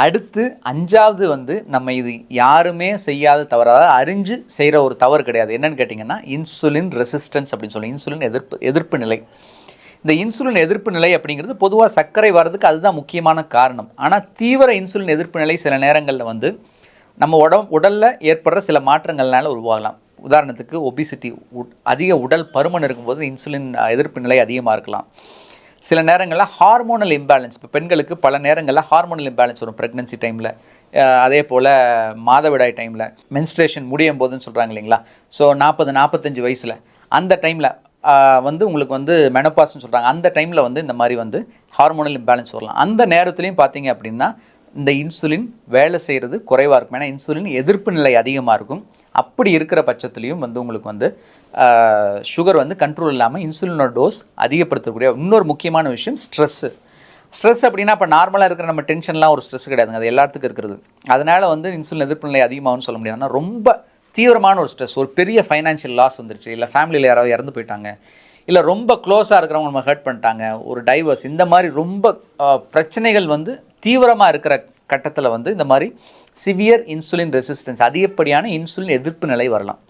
அடுத்து அஞ்சாவது வந்து நம்ம இது யாருமே செய்யாத தவறு அதாவது அறிஞ்சு செய்கிற ஒரு தவறு கிடையாது. என்னன்னு கேட்டிங்கன்னா இன்சுலின் ரெசிஸ்டன்ஸ் அப்படின்னு சொல்லி இன்சுலின் எதிர்ப்பு எதிர்ப்பு நிலை. இந்த இன்சுலின் எதிர்ப்பு நிலை அப்படிங்கிறது பொதுவாக சர்க்கரை வர்றதுக்கு அதுதான் முக்கியமான காரணம். ஆனால் தீவிர இன்சுலின் எதிர்ப்பு நிலை சில நேரங்களில் வந்து நம்ம உடம் உடலில் ஏற்படுற சில மாற்றங்கள்னால உருவாகலாம். உதாரணத்துக்கு ஒபிசிட்டி அதிக உடல் பருமன் இருக்கும்போது இன்சுலின் எதிர்ப்பு நிலை அதிகமாக இருக்கலாம். சில நேரங்களில் ஹார்மோனல் இம்பேலன்ஸ் இப்போ பெண்களுக்கு பல நேரங்களில் ஹார்மோனல் இம்பேலன்ஸ் வரும் ப்ரெக்னன்சி டைமில் அதே போல் மாதவிடாய் டைமில் மென்ஸ்ட்ரேஷன் முடியும் போதுன்னு சொல்கிறாங்க இல்லைங்களா? ஸோ நாற்பது நாற்பத்தஞ்சு வயசில். அந்த டைமில் வந்து உங்களுக்கு வந்து மெனப்பாஸ்ன்னு சொல்கிறாங்க அந்த டைமில் வந்து இந்த மாதிரி வந்து ஹார்மோனல் இம்பேலன்ஸ் வரலாம். அந்த நேரத்துலையும் பார்த்தீங்க அப்படின்னா இந்த இன்சுலின் வேலை செய்கிறது குறைவாக இருக்கும். ஏன்னா இன்சுலின் எதிர்ப்பு நிலை அதிகமாக இருக்கும். அப்படி இருக்கிற பட்சத்துலேயும் வந்து உங்களுக்கு வந்து சுகர் வந்து கண்ட்ரோல் இல்லாமல் இன்சுலினோட டோஸ் அதிகப்படுத்தக்கூடிய இன்னொரு முக்கியமான விஷயம் ஸ்ட்ரெஸ்ஸு ஸ்ட்ரெஸ் அப்படின்னா இப்போ நார்மலாக இருக்கிற நம்ம டென்ஷன்லாம் ஒரு ஸ்ட்ரெஸ் கிடையாதுங்க. அது எல்லாத்துக்கும் இருக்கிறது. அதனால் வந்து இன்சுலின் எதிர்ப்பு நிலை அதிகமாகும்னு சொல்ல முடியாது ஆனால் ரொம்ப தீவிரமான ஒரு ஸ்ட்ரெஸ் ஒரு பெரிய ஃபைனான்ஷியல் லாஸ் வந்துருச்சு. இல்லை ஃபேமிலியில் யாராவது இறந்து போயிட்டாங்க. இல்லை ரொம்ப க்ளோஸாக இருக்கிறவங்க நம்ம ஹர்ட் பண்ணிட்டாங்க. ஒரு டைவர்ஸ் இந்த மாதிரி ரொம்ப பிரச்சனைகள் வந்து தீவிரமாக இருக்கிற கட்டத்தில் வந்து இந்த மாதிரி சிவியர் இன்சுலின் ரெசிஸ்டன்ஸ் அதிகப்படியான இன்சுலின் எதிர்ப்பு நிலை வரலாம்.